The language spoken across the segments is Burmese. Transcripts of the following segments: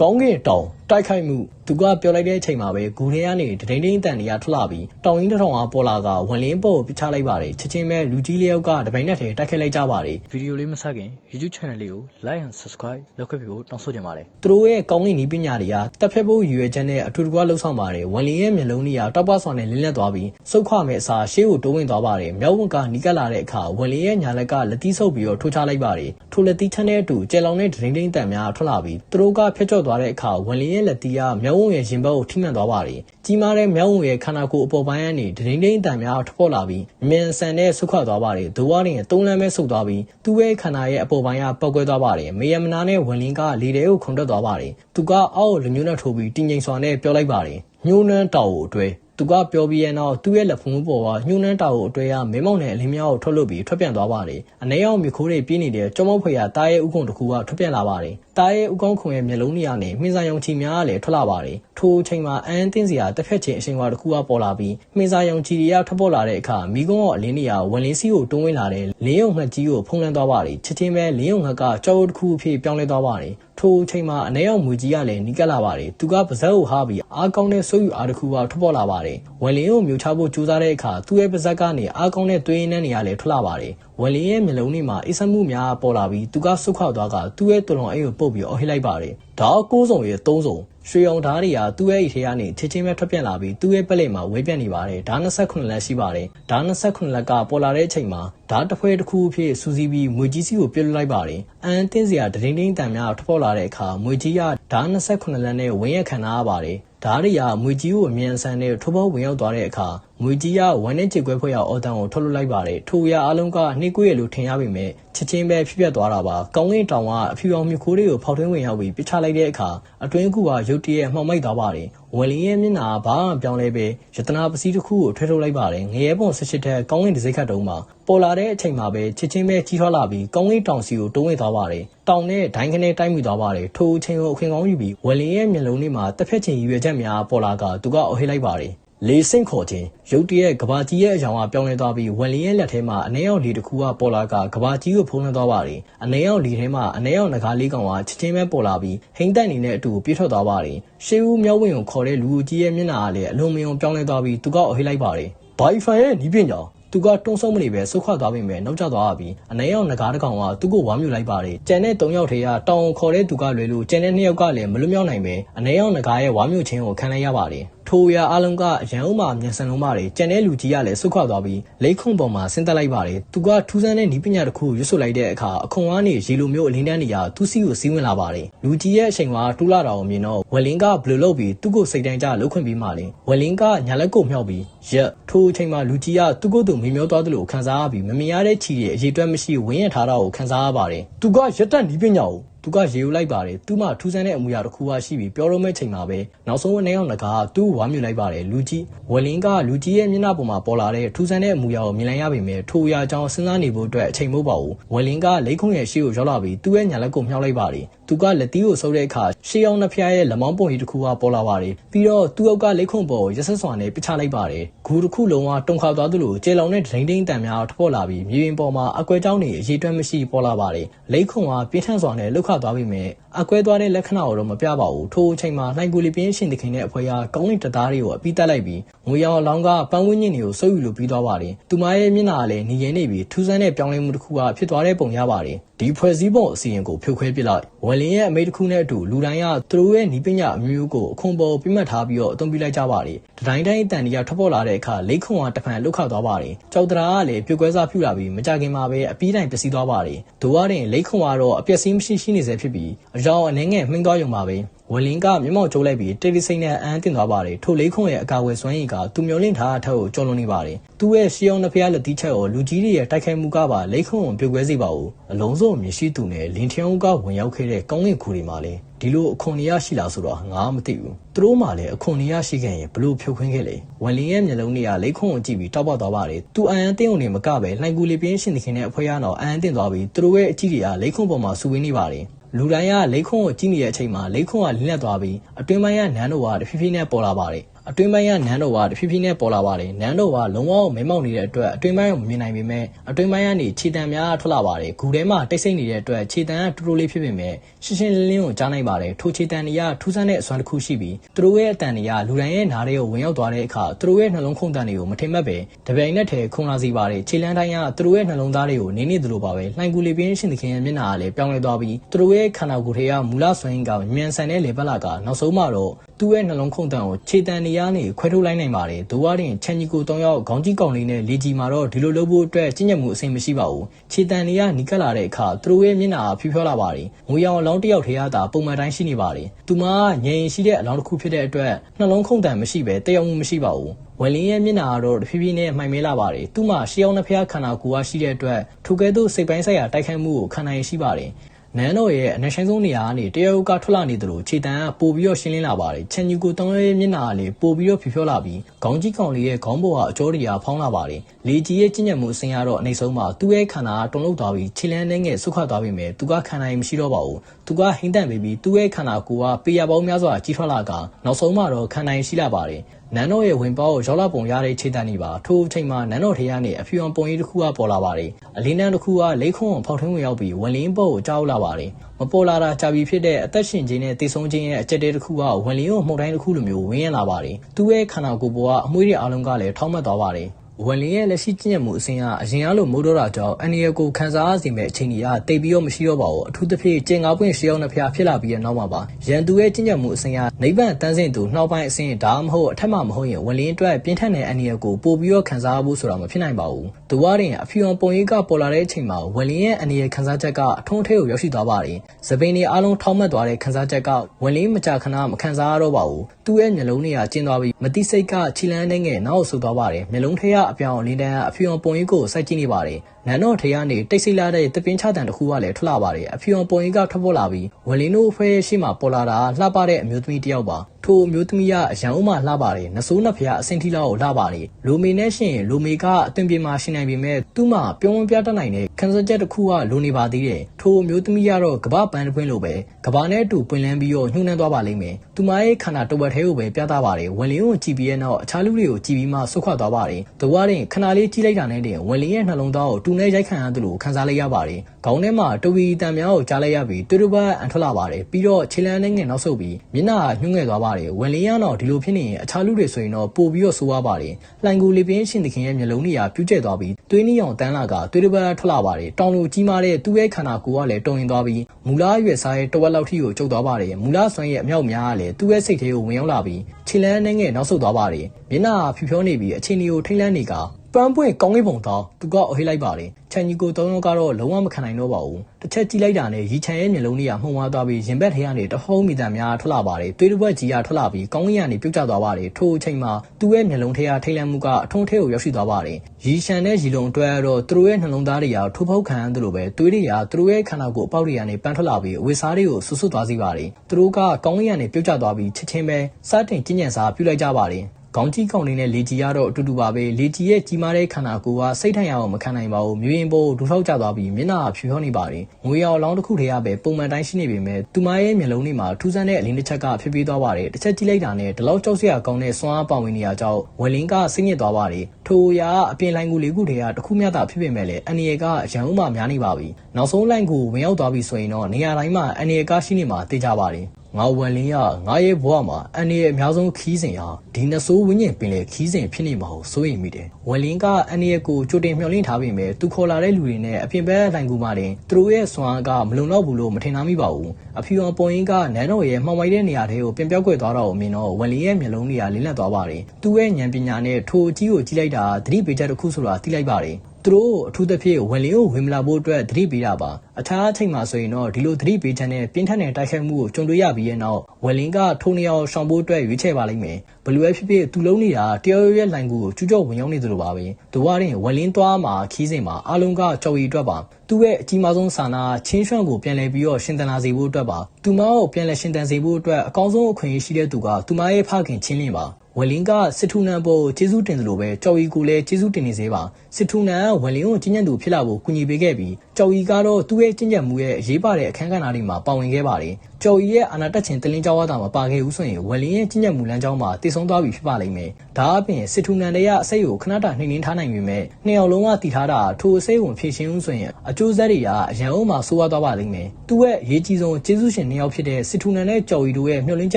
ကောင်းကင် တောင်တိုက်ခိုက်မှုသူကပြောလိုက်တဲ့အချိန်မှာပဲဂူထဲကနေဒိန်ဒိန်တန်တွေကထွက်လာပြီးတောင်ရင်းတစ်ထောင်အားပေါ်လာကဝင်လင်းပေါ်ပြချလိုက်ပါတယ်ချက်ချင်းပဲလူကြီးလျောက်ကတပိန်နဲ့ထဲတိုက်ခိုက်လိုက်ကြပါတယ်ဗီဒီယိုလေးမဆက်ခင် YouTube channel လေးကို like and subscribe လုပ်ခဲ့ပြီးဖို့တောင်းဆိုချင်ပါတယ်သူတို့ရဲ့ကောင်းကင်နီးပညာတွေကတက်ဖက်ဖို့ရည်ရွယ်ချက်နဲ့အထူးတကွလှုပ်ဆောင်ပါတယ်ဝင်လင်းရဲ့မျက်လုံးတွေကတောက်ပစွာနဲ့လင်းလက်သွားပြီးစုတ်ခွမဲ့အစားရှေးကိုတိုးဝင်သွားပါတယ်မြောက်ဝန်ကနီးကပ်လာတဲ့အခါဝင်လင်းရဲ့ညာလက်ကလက်တီးဆုပ်ပြီးတော့ထိုးချလိုက်ပါတယ်ထိုလက်တီးချမ်းတဲ့အတူကျဲလောင်တဲ့ဒိန်ဒိန်တန်များထွက်လာပြီးသူတို့ကဖျက်ချော့သွားတဲ့အခါဝင်လင်းရဲ့လက်တီးကမြောက်ဝန်ရဲ့ရင်ဘတ်ကိုထိမှန်သွားပါတယ်ကြီးမားတဲ့မြောက်ဝန်ရဲ့ခန္ဓာကိုယ်အပေါ်ပိုင်းကနေဒိန်ဒိန်တန်များထွက်ပေါ်လာပြီးမြန်ဆန်တဲ့ဆုတ်ခွသွားပါတယ်ဒိုဝါရင်သုံးလမ်းပဲဆုတ်သွားပြီးသူ့ရဲ့ခန္ဓာရဲ့အပေါ်ပိုင်းကပောက်ကွဲသွားပါတယ်မေယမနာနဲ့ဝင်လင်းကလေတဲကိုခုန်တက်သွားပါတယ်သူကအောက်ကိုလူမျိုးနဲ့ထိုးပြီးတင်းငိမ်စွာနဲ့ပြောလိုက်ပါတယ်ညှိုးနှမ်းတောက်ကိုအတွဲ သူကပြောပြီးရဲ့နောက်သူ့ရဲ့လက်ဖုံးပေါ်ကညှိုးနှမ်းတောက်ကိုအတွဲကမဲမောင်နဲ့အလင်းများကိုထွက်လို့ပြီးထွက်ပြန်သွားပါတယ်။အနေအောင်မြခိုးတွေပြင်းနေတဲ့ကြောမောက်ဖွေရတားရဲ့ဥကုံတစ်ခုကထွက်ပြန်လာပါတယ်။တားရဲ့ဥကောင်းခွန်ရဲ့မျက်လုံးတွေကနေမှင်စာယုံချီများကလည်းထွက်လာပါတယ်။ထိုအချိန်မှာအန်းတင်းစရာတစ်ဖက်ချင်းအချိန်ဝါတစ်ခုကပေါ်လာပြီးမှင်စာယုံချီတွေကထွက်ပေါ်လာတဲ့အခါမိကုန်းကအလင်းတွေကဝင်လင်းစီကိုတွန်းဝင်လာတဲ့လင်းယုံငှက်ကြီးကိုဖုံးလွှမ်းသွားပါတယ်။ချက်ချင်းပဲလင်းယုံငှက်ကကြောက်တစ်ခုအဖြစ်ပြောင်းလဲသွားပါတယ်။ ထိုအချိန်မှာအနေအောင်မူကြီးကလည်းနီးကပ်လာပါတယ်။သူကပါဇက်ကိုဟားပြီးအားကောင်းတဲ့ဆိုးယူအားတစ်ခုကထွက်ပေါ်လာပါတယ်။ဝင်လင်းကိုမြူချဖို့ကြိုးစားတဲ့အခါသူ့ရဲ့ပါဇက်ကနေအားကောင်းတဲ့သွေးရင်းနဲ့နေရာလည်းထွက်လာပါတယ်။ဝင်လင်းရဲ့မျက်လုံးတွေမှာအိဆမှုများပေါ်လာပြီးသူကဆုတ်ခွာသွားကသူ့ရဲ့တွလွန်အိတ်ကိုပုတ်ပြီးအော်ဟစ်လိုက်ပါတယ်။ဒါကိုးစုံရဲ့သုံးစုံ ရွှေအောင်ဓာတ်တွေကသူ့ရဲ့အိတ်ထဲကနေချက်ချင်းပဲထွက်ပြန်လာပြီးသူ့ရဲ့ပလက်မှာဝဲပြန့်နေပါတယ်။ဓာတ်29လက်ရှိပါတယ်။ဓာတ်29လက်ကပေါ်လာတဲ့အချိန်မှာဓာတ်တစ်ဖွဲတစ်ခုအဖြစ်စူးစီးပြီးမွေကြီးစီကိုပြစ်လွှတ်လိုက်ပါတယ်။အန်တင်းစရာဒိန်ဒိန်တန်များထွက်ပေါ်လာတဲ့အခါမွေကြီးကဓာတ်29လက်နဲ့ဝင်းရခံထားရပါတယ်။ဓာရီယာမွေကြီးကိုအမြန်ဆန်နဲ့ထိုးပေါ်ဝင်ရောက်သွားတဲ့အခါ မွေကြီးကဝမ်းနဲ့ကြေကွဲဖွဲ့ရအော်တန်ကိုထုတ်လွှတ်လိုက်ပါတယ်ထိုရအားလုံးကနှိကွေးရလို့ထင်ရပေမဲ့ချက်ချင်းပဲဖြစ်ပြတ်သွားတာပါကောင်းကင်တောင်ကအဖြူအောင်မြခိုးတွေကိုဖောက်ထွင်းဝင်ရောက်ပြီးပြချလိုက်တဲ့အခါအတွင်းကူကရုတ်တရက်မှောက်မိုက်သွားပါတယ်ဝယ်လင်းရဲ့မျက်နှာဘာမှပြောင်းလဲပဲယတနာပစီတစ်ခုကိုထွဲထုတ်လိုက်ပါတယ်ငရဲပုံ18ထက်ကောင်းကင်တစ်စိတ်ခတ်တုံးမှာပေါ်လာတဲ့အချိန်မှာပဲချက်ချင်းပဲကြီးထွားလာပြီးကောင်းကင်တောင်စီကိုတိုးဝင်သွားပါတယ်တောင်နဲ့ဒိုင်းကနေတိုက်မိသွားပါတယ်ထိုအချိန်ကိုအခွင့်ကောင်းယူပြီးဝယ်လင်းရဲ့မျက်လုံးလေးမှာတစ်ဖက်ချင်ရည်ရွယ်ချက်များပေါ်လာကသူကအော်ဟစ်လိုက်ပါတယ် လေဆင့်ခေါ်ခြင်းရုတ်တရက်ကဘာကြီးရဲ့အယောင်ကပြောင်းလဲသွားပြီးဝင်လင်းရဲ့လက်ထဲမှာအနေအောင်လေတစ်ခုကပေါ်လာကကဘာကြီးကိုဖုံးလွှမ်းသွားပါတယ်အနေအောင်လေထဲမှာအနေအောင်ငကားလေးကောင်ကချက်ချင်းပဲပေါ်လာပြီးဟိမ့်တက်နေတဲ့အတူပြေးထွက်သွားပါတယ်ရှေးဦးမြောက်ဝင်ကိုခေါ်တဲ့လူကြီးရဲ့မျက်နှာကလည်းအလုံးမယုံပြောင်းလဲသွားပြီးသူကအဟိလိုက်ပါတယ်ဘိုင်ဖိုင်ရဲ့နီးပညာသူကတုံးဆုံးမနေပဲဆုတ်ခွာသွားပြီမဲ့နောက်ကျသွားပြီးအနေအောင်ငကားတစ်ကောင်ကသူ့ကိုဝမ်းမြူလိုက်ပါတယ်ကျန်တဲ့၃ယောက်ထဲကတောင်ခေါ်တဲ့သူကလွယ်လို့ကျန်တဲ့၂ယောက်ကလည်းမလွတ်မြောက်နိုင်ပဲအနေအောင်ငကားရဲ့ဝမ်းမြူခြင်းကိုခံလိုက်ရပါတယ် ထိုရအားလုံးကအရန်ဥမာမြန်ဆန်လုံးပါတယ်ကြံတဲ့လူကြီးကလည်းဆုတ်ခွာသွားပြီးလိတ်ခုံပေါ်မှာဆင်းသက်လိုက်ပါတယ်သူကထူးဆန်းတဲ့နီးပညာတစ်ခုရွတ်ဆိုလိုက်တဲ့အခါအခွန်ကနေရေလိုမျိုးအလင်းတန်းနေရာသူ့စီကိုစီးဝင်လာပါတယ်လူကြီးရဲ့အချိန်မှာတူးလာတာကိုမြင်တော့ဝယ်လင်းကဘယ်လိုလုပ်ပြီးသူ့ကိုစိတ်တိုင်းကြလှုပ်ခွင့်ပြီးမှလဲဝယ်လင်းကညာလက်ကိုမြောက်ပြီးရက်ထိုအချိန်မှာလူကြီးကသူ့ကိုယ်သူမေမျောသွားတယ်လို့ခံစားရပြီးမမြင်ရတဲ့ချီရဲ့အရေးတွက်မရှိဝင်းရထားတာကိုခံစားရပါတယ်သူကရက်တက်နီးပညာကိုသူကရေယူလိုက်ပါတယ်သူမှထူးဆန်းတဲ့အမူအရာတစ်ခုပါရှိပြီးပြောတော့မဲ့ချိန်မှာပဲနောက်ဆုံးအနေအောင်ငကားသူ့ဝါမြူလိုက်ပါတယ်လူကြီးဝယ်လင်းကလူကြီးရဲ့မျက်နှာပေါ်မှာပေါ်လာတဲ့ထူးဆန်းတဲ့အမူအရာကိုမြင်လိုက်ရပေမဲ့ထိုအရာကြောင့်စဉ်းစားနေဖို့အတွက်အချိန်မဟုတ်ပါဘူးဝယ်လင်းကလိတ်ခုံရဲ့ရှေ့ကိုရောက်လာပြီးသူ့ရဲ့ညာလက်ကိုမြှောက်လိုက်ပါတယ် သူကလက်သီးကိုဆုပ်တဲ့အခါရှေးအောင်နှစ်ဖျားရဲ့လက်မောင်းပုံကြီးတစ်ခုကပေါ်လာပါတယ်ပြီးတော့သူ့အောက်ကလိတ်ခုံပေါ်ကိုရဆက်စွာနဲ့ပြချလိုက်ပါတယ်ဂူတစ်ခုလုံးကတုံခါသွားသလိုကျေလောင်တဲ့ဒိန်ဒိန်တန်များထပေါ်လာပြီးမြေပြင်ပေါ်မှာအကွဲကြောင်းတွေအရေးတွက်မရှိပေါ်လာပါတယ်လိတ်ခုံကပြင်းထန်စွာနဲ့လှုပ်ခသွားပြီးမြဲအကွဲသွားတဲ့လက္ခဏာကိုတော့မပြပါဘူးထိုအချိန်မှာလှိုင်ကူလီပြင်းရှင်တခင်တဲ့အဖွဲ့ကကောင်းလင်တသားတွေကိုအပိတက်လိုက်ပြီးငွေရောင်အလောင်းကပန်းဝင်းညင်တွေကိုစုပ်ယူလို့ပြီးသွားပါတယ်သူမရဲ့မျက်နှာကလည်းနေရင်းနေပြီးထူးဆန်းတဲ့ပြောင်းလဲမှုတစ်ခုကဖြစ်သွားတဲ့ပုံရပါတယ် ဒီဖွဲ့စည်းပုံအစီရင်ကိုဖြုတ်ခွဲပစ်လိုက်ဝယ်လင်းရဲ့အမိတ်တစ်ခုနဲ့အတူလူတိုင်းကသူတို့ရဲ့နီးပညာအမျိုးကိုအခွန်ပေါ်ပြမှတ်ထားပြီးတော့အသုံးပြုလိုက်ကြပါတယ်တတိုင်းတိုင်းအတန်တွေကထွက်ပေါ်လာတဲ့အခါလိတ်ခွန်ကတဖန်လုခသွားပါတယ်ကြောက်တရာကလည်းပြုတ်ကွဲစားဖြူလာပြီးမကြခင်မှာပဲအပီးတိုင်ပျက်စီးသွားပါတယ်ဒိုဝါရင်လိတ်ခွန်ကတော့အပျက်စီးမရှိရှိနေစေဖြစ်ပြီးအကြောင်းအနေငယ်မှင်းသွားရုံပါပဲ ဝလင်းကမျက်မှောက်ကျိုးလိုက်ပြီးတေလီစိတ်နဲ့အန်းတင်သွားပါတယ်ထိုလေးခွန်ရဲ့အကာအကွယ်စွမ်းရည်ကသူမျိုးလင့်ထားအထက်ကိုကျော်လွန်နေပါတယ်သူ့ရဲ့ရှီအောင်နှစ်ဖျားလက်တီးချက်ကိုလူကြီးတွေရဲ့တိုက်ခိုက်မှုကပါလိတ်ခွန်ကိုပြုတ်ကွဲစေပါဘူးအလုံးစုံမြရှိသူနဲ့လင်းထျောင်းကဝင်ရောက်ခဲ့တဲ့ကောင်းကင်ခူတွေမှာလည်းဒီလိုအခွန်ရရှိလားဆိုတော့ငါမသိဘူးသူတို့မှလည်းအခွန်ရရှိခဲ့ရင်ဘလို့ဖြုတ်ခွင်းခဲ့လေဝန်လင်းရဲ့မျက်လုံးတွေကလိတ်ခွန်ကိုကြည့်ပြီးတောက်ပေါက်သွားပါတယ်သူအန်အန်တင်းုံနေမကပဲလှိုင်ကူလေးပြင်းရှင်သခင်နဲ့အဖွဲရတော့အန်အန်တင်းသွားပြီးသူတို့ရဲ့အကြည့်တွေကလိတ်ခွန်ပေါ်မှာစူဝင်းနေပါတယ် လူတိုင်းကလိတ်ခွန်ကိုကြည့်နေတဲ့အချိန်မှာလိတ်ခွန်ကလင်းလက်သွားပြီးအတွင်းပိုင်းကနန်းတော်ကတဖြည်းဖြည်းနဲ့ပေါ်လာပါတယ် အတွင်းပိုင်းကနန်းတော်ကတဖြည်းဖြည်းနဲ့ပေါ်လာပါတယ်နန်းတော်ကလုံးဝမဲမောက်နေတဲ့အတွက်အတွင်းပိုင်းကိုမမြင်နိုင်ပေမဲ့အတွင်းပိုင်းကနေခြေတံများထွက်လာပါတယ်ဂူထဲမှာတိတ်ဆိတ်နေတဲ့အတွက်ခြေတံကတူတူလေးဖြစ်ပေမဲ့ရှင်းရှင်းလင်းလင်းကိုကြားနိုင်ပါတယ်ထိုခြေတံတွေကထူးဆန်းတဲ့အစွမ်းတစ်ခုရှိပြီးသူတို့ရဲ့အတန်တွေကလူတိုင်းရဲ့နားထဲကိုဝင်ရောက်သွားတဲ့အခါသူတို့ရဲ့နှလုံးခုန်တန်တွေကိုမထင်မှတ်ပဲတပြိုင်နက်တည်းခုန်လာစေပါတယ်ခြေလန်းတိုင်းကသူတို့ရဲ့နှလုံးသားတွေကိုနေနေသလိုပါပဲလှိုင်ကူလေးပြင်းရှင်သခင်ရဲ့မျက်နှာကလည်းပြောင်းလဲသွားပြီးသူတို့ရဲ့ခန္ဓာကိုယ်ထဲကမူလဆွမ်းကမြန်ဆန်တဲ့လေပတ်လာကနောက်ဆုံးမှတော့သူ့ရဲ့နှလုံးခုန်တန်ကိုခြေတံတွေကနေခွဲထုတ်လိုက်နိုင်ပါတယ်။ဒိုဝါရင်ချန်ကြီးကိုတောင်းရောက်ခေါင်းကြီးကောင်လေးနဲ့လေကြီးမှာတော့ဒီလိုလုပ်ဖို့အတွက်ကျင့်ကြံမှုအဆင်မရှိပါဘူး။ခြေတံတွေကနီးကပ်လာတဲ့အခါသူတို့ရဲ့မျက်နှာဖြူဖြောလာပါတယ်။ငွေရောင်အလောင်းတစ်ယောက်ထဲကသာပုံမှန်တိုင်းရှိနေပါတယ်။သူမငြိမ်ရှိတဲ့အလောင်းတစ်ခုဖြစ်တဲ့အတွက်နှလုံးခုန်တန်မရှိပဲတယောက်မှုမရှိပါဘူး။ဝယ်လင်းရဲ့မျက်နှာကတော့တဖြည်းဖြည်းနဲ့မှိုင်မဲလာပါတယ်။သူ့မှာရှေးအောင်နှစ်ဖျားခန္ဓာကိုယ်ကရှိတဲ့အတွက်ထိုကဲ့သို့စိတ်ပိုင်းဆိုင်ရာတိုက်ခိုက်မှုကိုခံနိုင်ရှိပါတယ်။ နန်းတော်ရဲ့အနှဆိုင်ဆုံးနေရာကနေတရုတ်ကထွက်လာနေသလိုခြေတံကပို့ပြီးတော့ရှင်းလင်းလာပါတယ်ချန်ယူကိုတောင်းရဲ့မျက်နှာကလည်းပို့ပြီးတော့ဖြူဖြောလာပြီးခေါင်းကြီးကောင်လေးရဲ့ခေါင်းပေါ်ကအကျော်တွေကဖောင်းလာပါတယ်လေကြီးရဲ့ကျဉ်ညံမှုအစင်ကတော့အနေဆုံးမှာသူ့ရဲ့ခန္ဓာကတုံလို့သွားပြီးခြေလန်းနှဲငယ်ဆုတ်ခတ်သွားပြီမဲ့သူကခန္ဓာရင်မရှိတော့ပါဘူး သူကဟိမ့်တန့်ပြီးပြီးသူ့ရဲ့ခန္ဓာကိုယ်ကပေရပေါင်းများစွာကြီးထွားလာကနောက်ဆုံးမှာတော့ခန္ဓာရင်ရှိလာပါတယ်နန်းတော်ရဲ့ဝင်ပေါကိုရောက်လာပုံရတဲ့ခြေတန်းကြီးပါထိုအချိန်မှာနန်းတော်ထေရကနေအဖြူအောင်ပုံရိပ်တစ်ခုကပေါ်လာပါတယ်အလင်းတန်းတစ်ခုကလိတ်ခွန်းအောင်ဖောက်ထွင်းဝင်ရောက်ပြီးဝင်လင်းပေါ်ကိုကြောက်လာပါတယ်မပေါ်လာတာကြာပြီဖြစ်တဲ့အသက်ရှင်ခြင်းနဲ့တည်ဆုံးခြင်းရဲ့အကြက်တဲတစ်ခုကဝင်လင်းကိုမှုန်တိုင်းတစ်ခုလိုမျိုးဝင်းရလာပါတယ်သူ့ရဲ့ခန္ဓာကိုယ်ပေါ်ကအမွှေးတွေအလုံးကလည်းထောက်မှတ်သွားပါတယ် ဝန်လင်းရဲ့လက်ရှိကျင့်ရမှုအစဉ်ကအရင်အလိုမိုးတော့တာကြောင့်အန်ရီယကိုခန်းစားရစီမဲ့အချိန်ကြီးကတိတ်ပြီးတော့မရှိတော့ပါဘူးအထူးသဖြင့်ကျင်ကားပွင့်ရှေးအောင်နှစ်ဖျားဖြစ်လာပြီးတဲ့နောက်မှာပါရန်သူရဲ့ကျင့်ရမှုအစဉ်ကနိဗ္ဗာန်တန်းစင်သူနှောက်ပိုင်းအစဉ်ဒါမှမဟုတ်အထက်မှမဟုတ်ရင်ဝန်လင်းအတွက်ပြင်းထန်တဲ့အန်ရီယကိုပို့ပြီးတော့ခန်းစားရဖို့ဆိုတာမဖြစ်နိုင်ပါဘူးသူဝရင်အဖီအောင်ပုံရိပ်ကပေါ်လာတဲ့အချိန်မှာဝန်လင်းရဲ့အန်ရီယခန်းစားချက်ကအထုံးထဲကိုရောက်ရှိသွားပါတယ်သပင်းတွေအားလုံးထောက်မှတ်သွားတဲ့ခန်းစားချက်ကဝန်လင်းမကြခဏမခန်းစားရတော့ပါဘူးသူ့ရဲ့မျက်လုံးတွေကကျင်းသွားပြီးမတိစိတ်ကခြေလန်းနေငယ်နောက်ဆုတ်သွားပါတယ်မျက်လုံးထဲကအပြောင်အလင်းတန်းကအဖြူအောင်ပုံရိပ်ကိုစိုက်ကြည့်နေပါတယ်နန်းတော်ထေကနေတိတ်ဆိတ်လာတဲ့တပင်းချတန်တစ်ခုကလည်းထွက်လာပါတယ်အဖြူအောင်ပုံရိပ်ကထွက်ပေါ်လာပြီးဝလင်းတို့အဖွဲရှိမှပေါ်လာတာလှပတဲ့အမျိုးသမီးတစ်ယောက်ပါထိုအမျိုးသမီးကအရန်ဦးမှလှပါတယ်နဆိုးနှစ်ဖျားအစင်ထီလောက်ကိုလှပါတယ်လူမီနဲ့ရှင်လူမီကအသွင်ပြေမှာရှင်နိုင်ပေမဲ့သူ့မှာပြုံးပြတတ်နိုင်တဲ့ခန်းစချက်တစ်ခုကလိုနေပါသေးတယ်ထိုအမျိုးသမီးကတော့ကပပန်းတစ်ပွင့်လိုပဲကဘာနဲ့အတူပွင့်လန်းပြီးတော့ညှို့နှမ်းသွားပါလိမ့်မယ်သူမရဲ့ခန္ဓာတဝက်ထဲကိုပဲပြသပါတယ်ဝင်လင်းကိုကြည့်ပြီးရဲ့နောက်အခြားလူတွေကိုကြည့်ပြီးမှဆုတ်ခွာသွားပါတယ်တဝါရင်ခဏလေးကြည့်လိုက်တာနဲ့တင်ဝင်လင်းရဲ့နှလုံးသားကိုတူနဲ့ရိုက်ခံရတယ်လို့ခံစားလိုက်ရပါတယ် ခေါင်းထဲမှာတဝီတန်များကိုကြားလိုက်ရပြီးတူတူပါအန်ထွက်လာပါတယ်ပြီးတော့ခြေလန်းနဲ့ငယ်နောက်ဆုတ်ပြီးမျက်နှာညှို့ငယ်သွားပါတယ်ဝင်လင်းကတော့ဒီလိုဖြစ်နေရင်အခြားလူတွေဆိုရင်တော့ပို့ပြီးတော့ဆိုးရပါတယ်လှိုင်ကူလေးပင်ရှင်သခင်ရဲ့မျက်လုံးတွေကပြူးကျဲသွားပြီးသွေးနှီးအောင်တန်းလာကသွေးတစ်ပတ်ထွက်လာပါတယ်တောင်လိုကြီးမားတဲ့သူ့ရဲ့ခန္ဓာကိုယ်ကလည်းတုံရင်သွားပြီးမူလာရွယ်စားရဲ့တဝက်လောက်ထိကိုကျုပ်သွားပါတယ်မူလာဆွမ်းရဲ့အမြောက်များကလည်းသူ့ရဲ့စိတ်ထဲကိုဝင်ရောက်လာပြီးခြေလန်းနဲ့ငယ်နောက်ဆုတ်သွားပါတယ်မျက်နှာဖြူဖြောနေပြီးအချင်းကြီးကိုထိတ်လန့်နေက ပန်းပွင့်ကောင်းလေးပုံတော့သူကအဟိလိုက်ပါတယ်ချန်ကြီးကိုသုံးလုံးကတော့လုံးဝမခံနိုင်တော့ပါဘူးတစ်ချက်ကြည့်လိုက်တာနဲ့ရီချန်ရဲ့မျက်လုံးလေးကမှုံဝါသွားပြီးရင်ဘက်ထဲကနေတဖုံးမိတံများထွက်လာပါတယ်သွေးတစ်ပွက်ကြီးကထွက်လာပြီးကောင်းကင်ကနေပြုတ်ကျသွားပါတယ်ထိုအချိန်မှာသူ့ရဲ့မျက်လုံးထဲကထိတ်လန့်မှုကအထုံးထဲကိုရောက်ရှိသွားပါတယ်ရီရှန်နဲ့ရီလုံအတွက်တော့သူတို့ရဲ့နှလုံးသားတွေကထိုးဖောက်ခံရတယ်လို့ပဲသွေးတွေကသူတို့ရဲ့ခန္ဓာကိုယ်အပေါက်တွေကနေပန်းထွက်လာပြီးအဝေစားတွေကိုဆွဆွသွားစေပါတယ်သူတို့ကကောင်းကင်ကနေပြုတ်ကျသွားပြီးချက်ချင်းပဲစတင်ကျဉ်းညံစားပြုတ်လိုက်ကြပါတယ် ခေါင်းကြီးကောင်လေးနဲ့လေကြီးကတော့အတူတူပါပဲလေကြီးရဲ့ကြီးမားတဲ့ခန္ဓာကိုယ်ကစိတ်ထိုင်ရအောင်မခံနိုင်ပါဘူးမျိုးရင်ပေါ်ဒူထောက်ကျသွားပြီးမျက်နှာဖြူဟောနေပါတယ်ငွေရောင်လောင်းတစ်ခုတည်းကပဲပုံမှန်တိုင်းရှိနေပေမဲ့သူမရဲ့မျက်လုံးတွေမှာထူးဆန်းတဲ့အလင်းတစ်ချက်ကဖြစ်ပြီးသွားပါတယ်တစ်ချက်ကြည့်လိုက်တာနဲ့ဒီလောက်ကြောက်စရာကောင်းတဲ့စွမ်းအားပါဝင်နေရကြောင်းဝယ်လင်းကစိတ်ညစ်သွားပါတယ် ထိုရာအပြင်လိုင်းကူလေးခုတည်းကတစ်ခုမျှတာဖြစ်ပေမဲ့လည်းအန်ရီကအရန်ဥမာများနေပါပြီနောက်ဆုံးလိုင်းကူဝင်ရောက်သွားပြီဆိုရင်တော့နေရာတိုင်းမှာအန်ရီကရှိနေမှာသိကြပါတယ်ငါဝန်လင်းရငါရဲ့ဘဝမှာအန်ဒီရဲ့အများဆုံးခီးစဉ်ဟာဒီနဆိုးဝင်းကျင်ပင်လေခီးစဉ်ဖြစ်နေမှာကိုစိုးရိမ်မိတယ်။ဝန်လင်းကအန်ဒီရဲ့ကိုကြိုတင်မျှော်လင့်ထားပေမဲ့သူခေါ်လာတဲ့လူတွေနဲ့အပြင်ဘက်လိုင်ကူမှတင်သူတို့ရဲ့စွမ်းအားကမလုံလောက်ဘူးလို့မထင်ထားမိပါဘူး။အဖြူအောင်ပုံရင်းကနန်းတော်ရဲ့မှောင်မိုက်တဲ့နေရာတွေကိုပြန်ပြောက်ွယ်သွားတော့အမြင်တော့ဝန်လင်းရဲ့မျက်လုံးတွေကလင်းလက်သွားပါတယ်။သူ့ရဲ့ဉာဏ်ပညာနဲ့ထိုအကြီးကိုကြည့်လိုက်တာသတိပေးချက်တစ်ခုဆိုတာသိလိုက်ပါတယ်။သူတို့အထူးသဖြင့်ဝင်လင်းကိုဝင်မလာဖို့အတွက်သတိပေးတာပါအခြားအချိန်မှာဆိုရင်တော့ဒီလိုသတိပေးချက်နဲ့ပြင်းထန်တဲ့တိုက်ခိုက်မှုကိုကြုံတွေ့ရပြီးတဲ့နောက်ဝင်လင်းကထုံနေအောင်ရှောင်ဖို့အတွက်ရွေးချယ်ပါလိမ့်မယ်ဘလူးဖြစ်ဖြစ်သူလုံးနေတာတယောက်ရဲ့လိုင်ကူကိုကျူးကျော်ဝင်ရောက်နေသလိုပါပဲဒဝရင်ဝင်လင်းသွားမှာခီးစဉ်မှာအလုံးကကြော်ရီအတွက်ပါသူ့ရဲ့အကြီးမားဆုံးစာနာချင်းရွှန့်ကိုပြန်လည်ပြီးတော့ရှင်သန်လာစေဖို့အတွက်ပါသူမကိုပြန်လည်ရှင်သန်စေဖို့အတွက်အကောင်းဆုံးအခွင့်အရေးရှိတဲ့သူကသူမရဲ့ဖခင်ချင်းလင်းပါ ဝဝလင်းကစစ်ထူနန်ပေါ်ကျေးဇူးတင်သလိုပဲကြော်ရီကိုလည်းကျေးဇူးတင်နေသေးပါစစ်ထူနန်ကဝလင်းကိုကျဉ်းညံ့သူဖြစ်လာဖို့ကူညီပေးခဲ့ပြီး ကြော်ရီကတော့သူ့ရဲ့ကျဉ်းညံ့မှုရဲ့အရေးပါတဲ့အခန်းကဏ္ဍတွေမှာပါဝင်ခဲ့ပါတယ်ကြော်ရီရဲ့အာနာတက်ချင်းတလင်းကြောဝါတာမှာပါခဲ့ဦးဆိုရင်ဝလင်းရဲ့ကျဉ်းညံ့မှုလမ်းကြောင်းမှာတည်ဆုံသွားပြီဖြစ်ပါလိမ့်မယ်ဒါအပြင်စစ်ထူနန်ရဲ့အစိတ်ကိုခဏတာနှိမ့်နှင်းထားနိုင်ပေမဲ့နှစ်ယောက်လုံးကတည်ထားတာထိုအစိတ်ကိုဖြည့်ရှင်းဦးဆိုရင်အကျိုးဆက်တွေကအရန်အုံးမှာဆိုးဝါးသွားပါလိမ့်မယ်သူ့ရဲ့အရေးကြီးဆုံးကျေးဇူးရှင်နှစ်ယောက်ဖြစ်တဲ့စစ်ထူနန်နဲ့ကြော်ရီတို့ရဲ့မျှော်လင့်ချ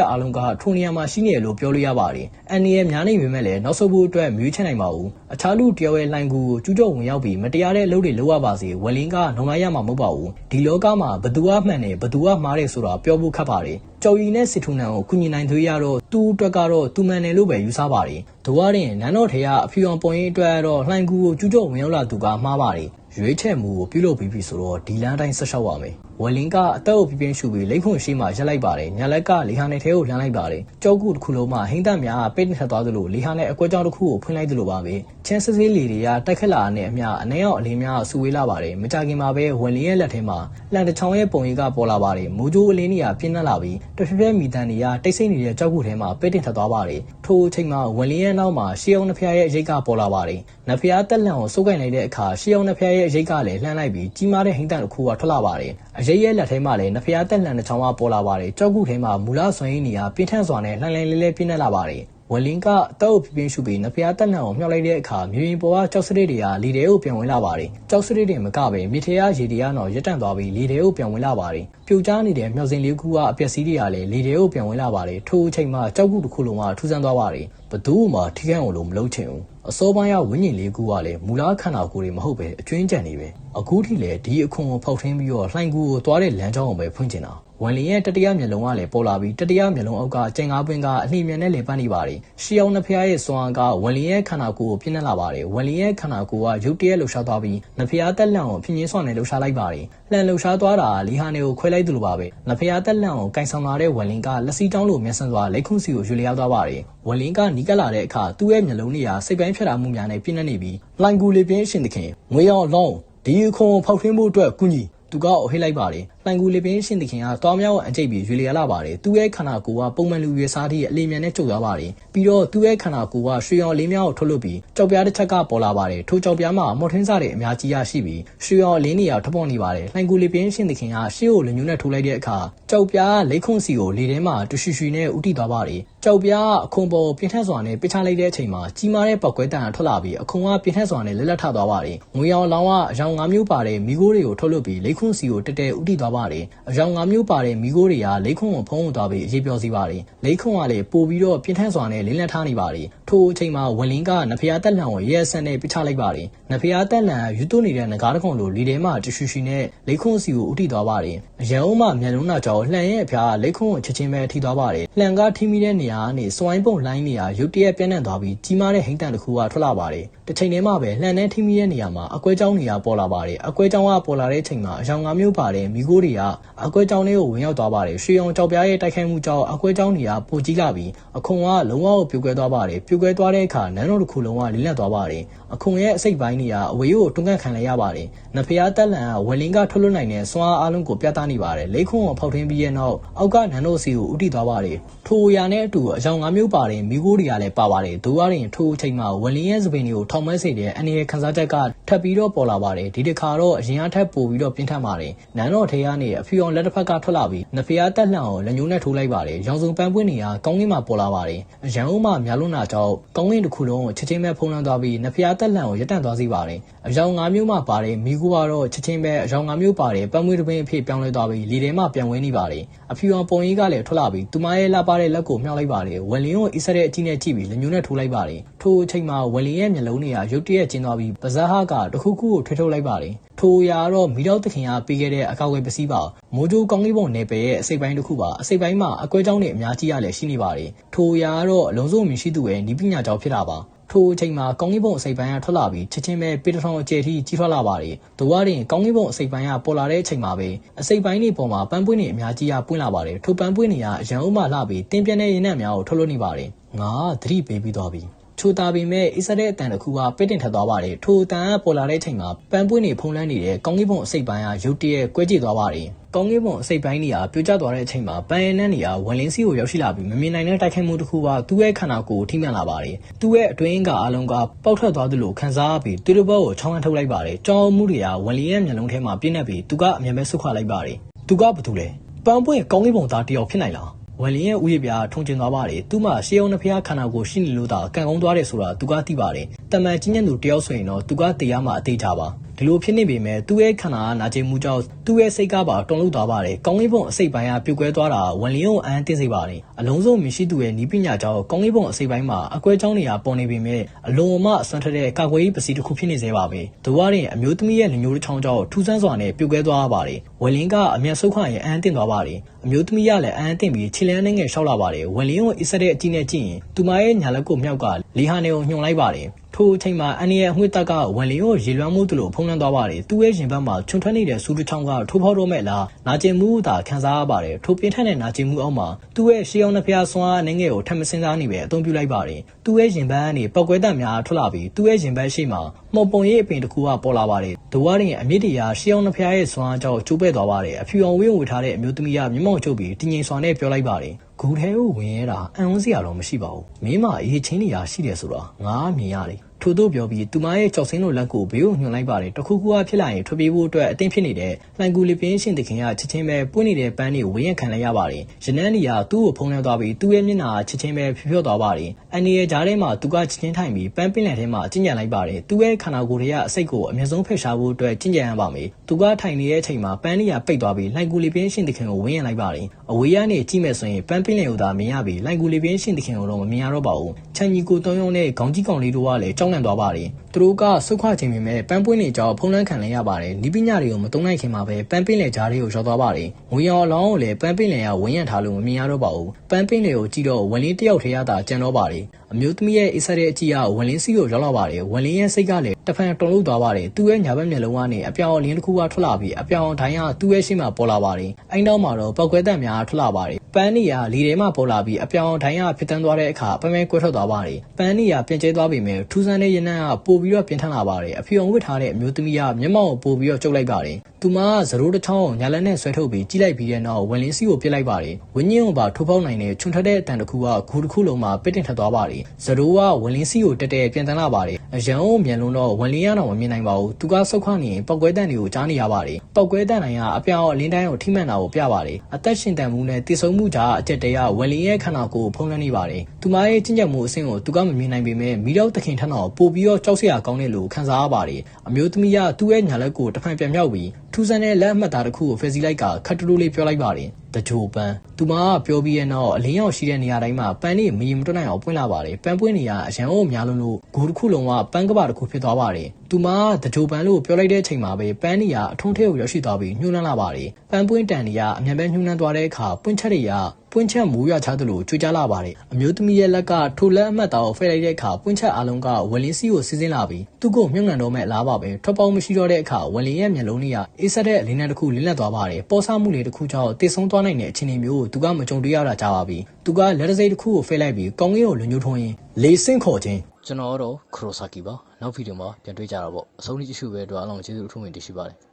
က်အားလုံးကထိုနေရာမှာရှိနေတယ်လို့ပြောလို့ရပါတယ်အန်နီရဲ့များနေပေမဲ့လည်းနောက်ဆုတ်ဖို့အတွက်မြွေးချနိုင်ပါဘူးအခြားလူတယောက်ရဲ့လိုင်ကူကိုကျူးကျော်ဝင်ရောက်ပြီးမတရားတဲ့အလုပ်တွေလုပ်ရပါစေဝလင်းကနှုံလိုက်ရမှာမဟုတ်ပါဘူးဒီလောကမှာဘသူကမှန်တယ်ဘသူကမှားတယ်ဆိုတာပြောဖို့ခက်ပါတယ်ကြော်ရီနဲ့စစ်ထူနန်ကိုကုညီနိုင်သေးရတော့သူ့အတွက်ကတော့သူမှန်တယ်လို့ပဲယူဆပါတယ်။ဒိုဝါရင်နန်းတော်ထေကအဖီအောင်ပုံရင်အတွက်တော့လှိုင်ကူကိုကျူးကျော်ဝင်ရောက်လာသူကမှားပါတယ်။ရွေးချယ်မှုကိုပြုလုပ်ပြီးပြီဆိုတော့ဒီလမ်းတိုင်းဆက်လျှောက်ပါမယ်။ ဝလင်းကအသက်အုပ်ပြင်းရှူပြီးလိမ့်ခွန်ရှိမှရက်လိုက်ပါတယ်။ညာလက်ကလေဟာနယ်ထဲကိုလှမ်းလိုက်ပါတယ်။ကြောက်ကူတစ်ခုလုံးမှာဟင်းသက်များပိတ်ထက်သွားသလိုလေဟာနယ်အကွက်ကြောင်တစ်ခုကိုဖွင့်လိုက်သလိုပါပဲ။ချင်းစစ်စစ်လီတွေကတက်ခက်လာတဲ့အမျှအနှဲအောင်အလေးများဆူဝေးလာပါတယ်။မကြခင်မှာပဲဝလင်းရဲ့လက်ထဲမှာလန်တချောင်းရဲ့ပုံရိပ်ကပေါ်လာပါတယ်။မိုးကြိုးအလင်းတွေကပြင်းထန်လာပြီးတဖြည်းဖြည်းမိတန်တွေကတိတ်ဆိတ်နေတဲ့ကြောက်ကူထဲမှာပိတ်တင်ထက်သွားပါတယ်။ထိုအချိန်မှာဝလင်းရဲ့နောက်မှာရှေးအောင်နှဖျားရဲ့အရိတ်ကပေါ်လာပါတယ်။နှဖျားတက်လန့်ကိုစုပ်ကိုင်လိုက်တဲ့အခါရှေးအောင်နှဖျားရဲ့အရိတ်ကလည်းလှမ်းလိုက်ပြီးကြီးမားတဲ့ဟိန်းတန်တစ်ခုကထွက်လာပါတယ်။အရိတ်ရဲ့လက်ထဲမှာလည်းနှဖျားတက်လန့်တစ်ချောင်းကပေါ်လာပါတယ်။ကြောက်ကူထဲမှာမူလဆွမ်းရင်းနေရာပြင်းထန်စွာနဲ့လှန်လှန်လေးလေးပြင်းထန်လာပါတယ်။ဝလင်းကအတောက်ပြင်းရှုပြီးနဖျားတက်လန့်ကိုမြှောက်လိုက်တဲ့အခါမြေပြင်ပေါ်ကကြောက်စရစ်တွေကလီတဲကိုပြန်ဝင်လာပါတယ်။ကြောက်စရစ်တွေမကပဲမြေထဲကရေတရားတော့ရက်တန့်သွားပြီးလီတဲကိုပြန်ဝင်လာပါတယ်။ပြိုကျနေတဲ့မြောက်စင်လေးခုကအပျက်စီးတွေကလည်းလီတဲကိုပြန်ဝင်လာပါတယ်။ထိုအချိန်မှာကြောက်ကူတစ်ခုလုံးကထူးဆန်းသွားပါတယ်။ဘသူ့မှထိခိုက်အောင်လို့မလုပ်ချင်ဘူး။ အစောပိုင်းကဝင်းကျင်လေးကူကလည်းမူလားခန္ဓာကိုယ်တွေမဟုတ်ပဲအကျွင်းကြံနေပဲအခုထိလည်းဒီအခွန်ကိုဖောက်ထင်းပြီးတော့လှိုင်ကူကိုသွားတဲ့လမ်းကြောင်းကိုပဲဖွင့်ချင်တာ ဝန်လီရဲ့တတိယမျက်လုံးကလည်းပေါ်လာပြီးတတိယမျက်လုံးအောက်ကကျင်ကားပွင့်ကအလှမြန်နဲ့လည်ပတ်နေပါတယ်ရှီအောင်နှဖျားရဲ့စွမ်းကဝန်လီရဲ့ခန္ဓာကိုယ်ကိုပြင်းနေလာပါတယ်ဝန်လီရဲ့ခန္ဓာကိုယ်ကရုတ်တရက်လှုပ်ရှားသွားပြီးနှဖျားတက်လန့်ကိုဖြင်းချင်းစွမ်းနဲ့လှုပ်ရှားလိုက်ပါတယ်လှန်လှုပ်ရှားသွားတာလီဟာနေကိုခွဲလိုက်သလိုပါပဲနှဖျားတက်လန့်ကိုကင်ဆောင်လာတဲ့ဝန်လင်ကလက်စီတောင်းလိုမျက်စံစွာလက်ခုစီကိုရွေလျောက်သွားပါတယ်ဝန်လင်းကနီးကပ်လာတဲ့အခါသူ့ရဲ့မျက်လုံးတွေကစိတ်ပိုင်းဖြတ်တာမှုများနဲ့ပြင်းနေနေပြီးလိုင်ကူလေးပြင်းရှင်သခင်ငွေရောင်လောင်းဒီအခွန်ကိုဖောက်ထွင်းဖို့အတွက်ကုညီ သူကဟိတ်လိုက်ပါတယ်။လှိုင်ကူလေးပင်ရှင်သခင်ကတောင်းမြောက်အကျိတ်ပြီးရွေလျာလာပါတယ်။သူ့ရဲ့ခန္ဓာကိုယ်ကပုံမှန်လူရွေစားသည့်အလီမြန်နဲ့ကျုပ်သွားပါတယ်။ပြီးတော့သူ့ရဲ့ခန္ဓာကိုယ်ကရွှေရောင်လေးမြောက်ကိုထုတ်လွှတ်ပြီးကြောက်ပြားတစ်ချက်ကပေါ်လာပါတယ်။ထိုကြောက်ပြားမှာမော်ထင်းစားတဲ့အများကြီးရရှိပြီးရွှေရောင်လင်းနေရထပေါ်နေပါတယ်။လှိုင်ကူလေးပင်ရှင်သခင်ကရှေ့ကိုလူမျိုးနဲ့ထိုးလိုက်တဲ့အခါကြောက်ပြားလိတ်ခွန်စီကိုလေထဲမှာတရှူရှူနဲ့ဥတီသွားပါတယ်။ကြောက်ပြားအခွန်ပေါ်ပြင်းထန်စွာနဲ့ပစ်ချလိုက်တဲ့အချိန်မှာကြီးမားတဲ့ပောက်ကွဲတန်ထွက်လာပြီးအခွန်ကပြင်းထန်စွာနဲ့လက်လက်ထသွားပါတယ်။ငွေရောင်လောင်းကအရောင်၅မျိုးပါတဲ့မိခိုးတွေကိုထုတ်လွှတ်ပြီးလိတ်ခွန်စီကိုတက်တက်ဥတီသွားပါတယ်။အရောင်၅မျိုးပါတဲ့မိခိုးတွေကလိတ်ခွန်ကိုဖုံးဝင်သွားပြီးအရေးပြောစီပါတယ်။လိတ်ခွန်ကလည်းပို့ပြီးတော့ပြင်းထန်စွာနဲ့လင်းလက်ထားနေပါတယ်။ ထိုအချိန်မှာဝလင်းကနဖျားတက်လန်ကိုရဲဆန်နဲ့ပစ်ချလိုက်ပါတယ်။နဖျားတက်လန်ယူသွနေတဲ့ငကားတခုံလိုလီထဲမှာတရှူရှူနဲ့လိတ်ခွန်စီကိုဥတီသွားပါတယ်။အရန်အုံးမှမြန်လုံးနာကြောလှန်ရဲ့အဖျားလိတ်ခွန်ကိုချက်ချင်းပဲထိသွားပါတယ်။လှန်ကထိမိတဲ့နေရာကနေစွိုင်းပုံလိုင်းနေရာရုတ်တရက်ပြန့်နှံ့သွားပြီးကြီးမားတဲ့ဟိန်းတန်တစ်ခုကထွက်လာပါတယ်။ တစ်ချိန်တည်းမှာပဲလှန်နဲ့ထိမိတဲ့နေရာမှာအကွဲကြောင်းနေရာပေါ်လာပါတယ်။အကွဲကြောင်းကပေါ်လာတဲ့အချိန်မှာအယောင်ငါမျိုးပါတဲ့မိခိုးတွေကအကွဲကြောင်းလေးကိုဝင်ရောက်သွားပါတယ်။ရွှေအောင်ကြောက်ပြားရဲ့တိုက်ခိုက်မှုကြောင့်အကွဲကြောင်းတွေကပိုကြီးလာပြီးအခွန်ကလုံးဝကိုပြိုကွဲသွားပါတယ်။ပြိုကွဲသွားတဲ့အခါနန်းတော်တစ်ခုလုံးကလင်းလက်သွားပါတယ်။အခွန်ရဲ့အစိတ်ပိုင်းတွေကအဝေးကိုတွန်းကန်ခံလိုက်ရပါတယ်။နဖျားတက်လန်ကဝလင်းကထွက်လွတ်နိုင်တဲ့စွမ်းအားအလုံးကိုပြသနေပါတယ်။လိတ်ခွန်ကိုဖောက်ထွင်းပြီးရဲ့နောက်အောက်ကနန်းတော်စီကိုဥတီသွားပါတယ်။ထိုအရာနဲ့အတူအယောင်ငါမျိုးပါတဲ့မိခိုးတွေကလည်းပါပါတယ်။ဒိုးရရင်ထိုအချိန်မှာဝလင်းရဲ့စပင်တွေကိုထောင်မဲစေတဲ့အနေရခန်းစားချက်ကထပ်ပြီးတော့ပေါ်လာပါတယ်။ဒီတစ်ခါတော့အရင်အထက်ပိုပြီးတော့ပြင်းထန်ပါတယ်။နန်းတော်ထဲကနေအဖီအောင်လက်တစ်ဖက်ကထွက်လာပြီးနဖျားတက်လန်ကိုလက်ညှိုးနဲ့ထိုးလိုက်ပါတယ်။ရောင်စုံပန်းပွင့်တွေကကောင်းကင်မှာပေါ်လာပါတယ်။ရန်ဦးမှာမြလွန်းနာကြောင့်ကောင်းကင်တစ်ခုလုံးကိုချက်ချင်းပဲဖုံးလွှမ်းသွားပြီးနဖျားတက်လန်ကိုရပ်တန့်သွားစေပါတယ်။အယောင်၅မျိုးမှပါတယ်မိကူကတော့ချက်ချင်းပဲအယောင်၅မျိုးပါတယ်ပန်းမွေးတစ်ပင်းအဖြစ်ပြောင်းလဲသွားပြီးလေထဲမှာပြန်ဝဲနေပါတယ်။အဖီအောင်ပုံရိပ်ကလည်းထွက်လာပြီးသူမရဲ့လာပါတဲ့လက်ကိုမြှောက်လိုက်ပါတယ်။ဝလင်းကိုအီဆက်တဲ့အကြည့်နဲ့ကြည့်ပြီးလက်ညှိုးနဲ့ထိုးလိုက်ပါတယ်။ထိုအချိန်မှာဝလင်းရဲ့မျက်လုံးတွေကရုတ်တရက်ကျင်းသွားပြီးပါဇက်ဟကတခုခုကိုထွေးထုတ်လိုက်ပါတယ်။ထိုအရာတော့မိတော့သခင်ကပေးခဲ့တဲ့အကောက်ဝယ်ပစ္စည်းပါမိုးကြိုးကောင်းလေးပုံနယ်ပယ်ရဲ့အစိပ်ပိုင်းတစ်ခုပါအစိပ်ပိုင်းမှာအကွဲကြောင်းတွေအများကြီးရလည်းရှိနေပါတယ်ထိုအရာကတော့အလုံးစုံမြင်ရှိသူရဲ့ဤပညာကြောင့်ဖြစ်တာပါထိုအချိန်မှာကောင်းကင်ဘုံအစိပ်ပိုင်းကထွက်လာပြီးချက်ချင်းပဲပေတထောင်အကျယ်ထိကြီးထွားလာပါတယ်။ဒိုဝါရင်ကောင်းကင်ဘုံအစိပ်ပိုင်းကပေါ်လာတဲ့အချိန်မှာပဲအစိပ်ပိုင်းတွေပေါ်မှာပန်းပွင့်တွေအများကြီးကပွင့်လာပါတယ်။ထိုပန်းပွင့်တွေကအရန်ဥမှလှပြီးတင်းပြင်းတဲ့ရင်းနှံ့များကိုထုတ်လွှတ်နေပါတယ်။ငါသတိပေးပြီးသွားပြီ။ ချိုတာပေမဲ့အစ်ဆက်တဲ့အတန်တစ်ခုကပိတ်တင်ထက်သွားပါတယ်ထိုအတန်ကပေါ်လာတဲ့အချိန်မှာပန်းပွင့်နေဖုံးလန်းနေတဲ့ကောင်းကင်ဘုံအစိပ်ပိုင်းကရုတ်တရက်ကွဲကြေသွားပါတယ်ကောင်းကင်ဘုံအစိပ်ပိုင်းကြီးကပြိုကျသွားတဲ့အချိန်မှာပန်းရဲနှန်းကြီးကဝန်လင်းစီကိုရောက်ရှိလာပြီးမမြင်နိုင်တဲ့တိုက်ခိုက်မှုတစ်ခုကသူ့ရဲ့ခန္ဓာကိုယ်ကိုထိမှန်လာပါတယ်သူ့ရဲ့အတွင်းကအလုံးကပေါက်ထွက်သွားသလိုခံစားရပြီးသူ့တို့ဘက်ကိုချောင်းဝန်းထုတ်လိုက်ပါတယ်ကြောင်းမှုတွေကဝန်လင်းရဲ့မျက်လုံးထဲမှာပြည့်နေပြီးသူကအမြင်ပဲဆုတ်ခွာလိုက်ပါတယ်သူကဘာတူလဲပန်းပွင့်ကောင်းကင်ဘုံသားတယောက်ဖြစ်နိုင်လား ဝယ်လင်းရဲ့ဥယျာဉ်ပြားထုံကျင်သွားပါတယ်။သူ့မှာရှေးအောင်နှစ်ဖျားခန္ဓာကိုယ်ရှိနေလို့သာကံကောင်းသွားတယ်ဆိုတာသူကသိပါတယ်။တမန်ချင်းညံ့သူတယောက်ဆိုရင်တော့သူကတရားမှအသေးချပါ။ ဒီလိုဖြစ်နေပေမဲ့သူ့ရဲ့ခန္ဓာကနာကျင်မှုကြောင့်သူ့ရဲ့စိတ်ကပါတုန်လှုပ်သွားပါတယ်။ကောင်းကင်ဘုံအစိတ်ပိုင်းကပြုတ်ကွဲသွားတာဝယ်လင်းကိုအန်းတင်းစေပါတယ်။အလုံးစုံမရှိသူရဲ့နီးပညာကြောင့်ကောင်းကင်ဘုံအစိတ်ပိုင်းမှာအကွဲကြောင်းတွေကပေါ်နေပေမဲ့အလွန်အမအစွမ်းထက်တဲ့ကာကွယ်ရေးပစ္စည်းတစ်ခုဖြစ်နေသေးပါပဲ။ဒိုဝါရင်အမျိုးသမီးရဲ့လူမျိုးတစ်ချောင်းကြောင့်ထူးဆန်းစွာနဲ့ပြုတ်ကွဲသွားပါတယ်။ဝယ်လင်းကအမျက်ဆုတ်ခွရင်အန်းတင်းသွားပါတယ်။အမျိုးသမီးကလည်းအန်းတင်းပြီးခြေလန်းနှငယ်လျှောက်လာပါတယ်။ဝယ်လင်းကိုအစ်ဆက်တဲ့အကြည့်နဲ့ကြည့်ရင်သူမရဲ့ညာလက်ကိုမြောက်ကလီဟာနေကိုညှို့လိုက်ပါတယ်။ ထိုအချိန်မှာအန်ရဲ့အငွေ့တက်ကဝန်လင်းကိုရေလွှမ်းမှုသလိုဖုံးလွှမ်းသွားပါတယ်သူ့ရဲ့ရင်ဘတ်မှာချွန်ထွက်နေတဲ့စူးတစ်ချောင်းကထိုးဖောက်တော့မဲ့လားနာကျင်မှုသာခံစားရပါတယ်ထိုပြင်းထန်တဲ့နာကျင်မှုအောက်မှာသူ့ရဲ့ရှေးအောင်နှဖျားဆွမ်းအားအနေငယ်ကိုထပ်မစင်းစားနေပဲအသုံးပြုလိုက်ပါတယ်သူ့ရဲ့ရင်ဘတ်ကနေပောက်ကွဲတံများထွက်လာပြီးသူ့ရဲ့ရင်ဘတ်ရှိမှာမှုံပုံရိပ်အပင်တစ်ခုကပေါ်လာပါတယ်ဒဝါရင်အမြင့်တရားရှေးအောင်နှဖျားရဲ့ဆွမ်းအားကြောင့်ကျိုးပဲ့သွားပါတယ်အဖြူအောင်ဝင်းဝေထားတဲ့အမျိုးသမီးကမျက်မှောက်ချုပ်ပြီးတင်းငင်စွာနဲ့ပြောလိုက်ပါတယ် ဂူထဲကိုဝင်ရတာအံ့ဩစရာတော့မရှိပါဘူးမင်းမအေးချင်းနေရရှိတယ်ဆိုတော့ငါမြင်ရတယ် ထို့သို့ပြောပြီးသူမရဲ့ကြောက်စင်းလိုလက်ကိုဘေးကိုညှွန်လိုက်ပါတယ်တခုခုကဖြစ်လာရင်ထွက်ပြေးဖို့အတွက်အသင့်ဖြစ်နေတဲ့လှန်ကူလီပင်းရှင်တခင်ကချက်ချင်းပဲပွင့်နေတဲ့ပန်းတွေကိုဝင်းရခံလိုက်ရပါတယ်ရနန်းနီကသူ့ကိုဖုံးလွှမ်းသွားပြီးသူ့ရဲ့မျက်နှာချက်ချင်းပဲဖြောဖြောသွားပါတယ်အန်နီရဲ့ဂျားထဲမှာသူကချက်ချင်းထိုင်ပြီးပန်းပင်လယ်ထဲမှာကျင့်ကြံလိုက်ပါတယ်သူ့ရဲ့ခန္ဓာကိုယ်တွေကအစိတ်ကိုအမြင့်ဆုံးဖယ်ရှားဖို့အတွက်ကျင့်ကြံရပါမယ်သူကထိုင်နေတဲ့အချိန်မှာပန်းနီကပိတ်သွားပြီးလှန်ကူလီပင်းရှင်တခင်ကိုဝင်းရလိုက်ပါတယ်အဝေးကနေကြည့်မယ်ဆိုရင်ပန်းပင်လယ်ကိုသာမြင်ရပြီးလှန်ကူလီပင်းရှင်တခင်ကိုတော့မမြင်ရတော့ပါဘူးချန်ကြီးကိုတုံးယုံနဲ့ခေါင်းကြီးကောင်လေးတို့ကလည်းကြောက်လန့်သွားပါတယ်သူတို့ကဆုတ်ခွခြင်းပေမဲ့ပန်းပွင့်နေကြောင်းဖုံးလန်းခံလိုက်ရပါတယ်။နီးပညာတွေကိုမတုံးနိုင်ခင်မှာပဲပန်းပင်းလေကြားတွေကိုရောက်သွားပါတယ်။ငွေရောင်အလောင်းကိုလည်းပန်းပင်းလေကဝင်းရံထားလို့မမြင်ရတော့ပါဘူး။ပန်းပင်းလေကိုကြည့်တော့ဝင်လင်းတယောက်ထဲရတာကြံတော့ပါတယ်။အမျိုးသမီးရဲ့အိဆက်တဲ့အကြည့်ကဝင်လင်းစီကိုရောက်လာပါတယ်။ဝင်လင်းရဲ့စိတ်ကလည်းတဖန်တုန်လှုပ်သွားပါတယ်။သူ့ရဲ့ညာဘက်မျက်လုံးကနေအပြောင်အလင်းတစ်ခုကထွက်လာပြီးအပြောင်ဒိုင်းကသူ့ရဲ့ရှေ့မှာပေါ်လာပါတယ်။အိုင်းတော့မှာတော့ပောက်ကွဲတံများထွက်လာပါတယ်။ပန်းနီကလီထဲမှာပေါ်လာပြီးအပြောင်ဒိုင်းကဖြစ်တန်းသွားတဲ့အခါပန်းမဲကွဲထွက်သွားပါတယ်။ပန်းနီကပြင်ကျဲသွားပေမဲ့ထူးဆန်းတဲ့ရနံ့ကပို့ပြီးတော့ပြင်ထန်လာပါတယ်။အဖြူအောင်ဝစ်ထားတဲ့အမျိုးသမီးကမျက်မှောက်ကိုပို့ပြီးတော့ကျုပ်လိုက်ပါတယ်။သူမကဇရိုးတစ်ချောင်းကိုညာလက်နဲ့ဆွဲထုတ်ပြီးကြီးလိုက်ပြီးတဲ့နောက်ဝင်လင်းစီကိုပြစ်လိုက်ပါတယ်။ဝင်းညင်းကိုပါထိုးပေါက်နိုင်တဲ့ချွန်ထက်တဲ့အတန်တစ်ခုကဂူတစ်ခုလုံးမှာပစ်တင်ထက်သွားပါတယ်။ဇရိုးကဝင်လင်းစီကိုတက်တက်ပြန်တန်းလာပါတယ်။အရန်ကိုမြန်လုံးတော့ဝင်လင်းရတော့မမြင်နိုင်ပါဘူး။သူကဆုတ်ခွနေရင်ပောက်ကွဲတန်တွေကိုကြားနေရပါတယ်။ပောက်ကွဲတန်တိုင်းကအပြောင်အလင်းတိုင်းကိုထိမှန်တာကိုပြပါတယ်။အသက်ရှင်တန်မှုနဲ့တည်ဆုံမှုကြားအကျက်တရားဝင်လင်းရဲ့ခန္ဓာကိုယ်ကိုဖုံးလွှမ်းနေပါတယ်။သူမရဲ့ကျင့်ကြံမှုအဆင့်ကိုသူကမမြင်နိုင်ပေမဲ့မိတော့သခင်ထက်တော့ပို့ပြီးတော့ကြောက်စရာကောင်းတဲ့လို့ခံစားရပါတယ်။အမျိုးသမီးကသူ့ရဲ့ညာလက်ကိုတစ်ဖန်ပြန်မြောက်ပြီးထူးဆန်းတဲ့လက်အမှတ်သားတစ်ခုကိုဖယ်စီလိုက်ကခတ်တူတူလေးပြောလိုက်ပါတယ်။တကြိုပန်းသူမကပြောပြီးရဲ့နောက်အလင်းရောက်ရှိတဲ့နေရာတိုင်းမှာပန်းလေးမရင်မတွက်နိုင်အောင်ပွင့်လာပါတယ်။ပန်းပွင့်နေရအရန်ကိုများလုံးလို့ဂူတစ်ခုလုံးကပန်းကပါတစ်ခုဖြစ်သွားပါတယ်။သူမကတကြိုပန်းလို့ပြောလိုက်တဲ့အချိန်မှာပဲပန်းနေရအထုံးထဲကိုရောက်ရှိသွားပြီးညှိုးနှမ်းလာပါတယ်။ပန်းပွင့်တန်နေရအမြန်ပဲညှိုးနှမ်းသွားတဲ့အခါပွင့်ချက်တွေကပွင့်ချက်မူရချသလိုကြွေးကြလာပါတယ်အမျိုးသမီးရဲ့လက်ကထိုလက်အမှတ်သားကိုဖဲလိုက်တဲ့အခါပွင့်ချက်အလုံးကဝယ်လင်းစီကိုစီးစင်းလာပြီးသူ့ကိုမြုံနှံတော့မဲ့အလားပါပဲထွက်ပေါက်မရှိတော့တဲ့အခါဝယ်လင်းရဲ့မျက်လုံးလေးကအေးဆက်တဲ့အလင်းနဲ့တစ်ခုလင်းလက်သွားပါတယ်ပေါ်ဆမှုလေးတစ်ခုကြောင့်တည်ဆုံးသွားနိုင်တဲ့အခြေအနေမျိုးကိုသူကမကြုံတွေ့ရတာကြားပါပြီသူကလက်တစိတ်တစ်ခုကိုဖဲလိုက်ပြီးကောင်းကင်ကိုလွန်ညှိုးထုံးရင်လေဆင့်ခေါ်ခြင်းကျွန်တော်ကတော့ခရိုဆာကီပါနောက်ဗီဒီယိုမှာပြန်တွေ့ကြတာပေါ့အဆုံးထိကြည့်ရှုပဲအတွက်အားလုံးကျေးဇူးအထူးတင်ရှိပါတယ်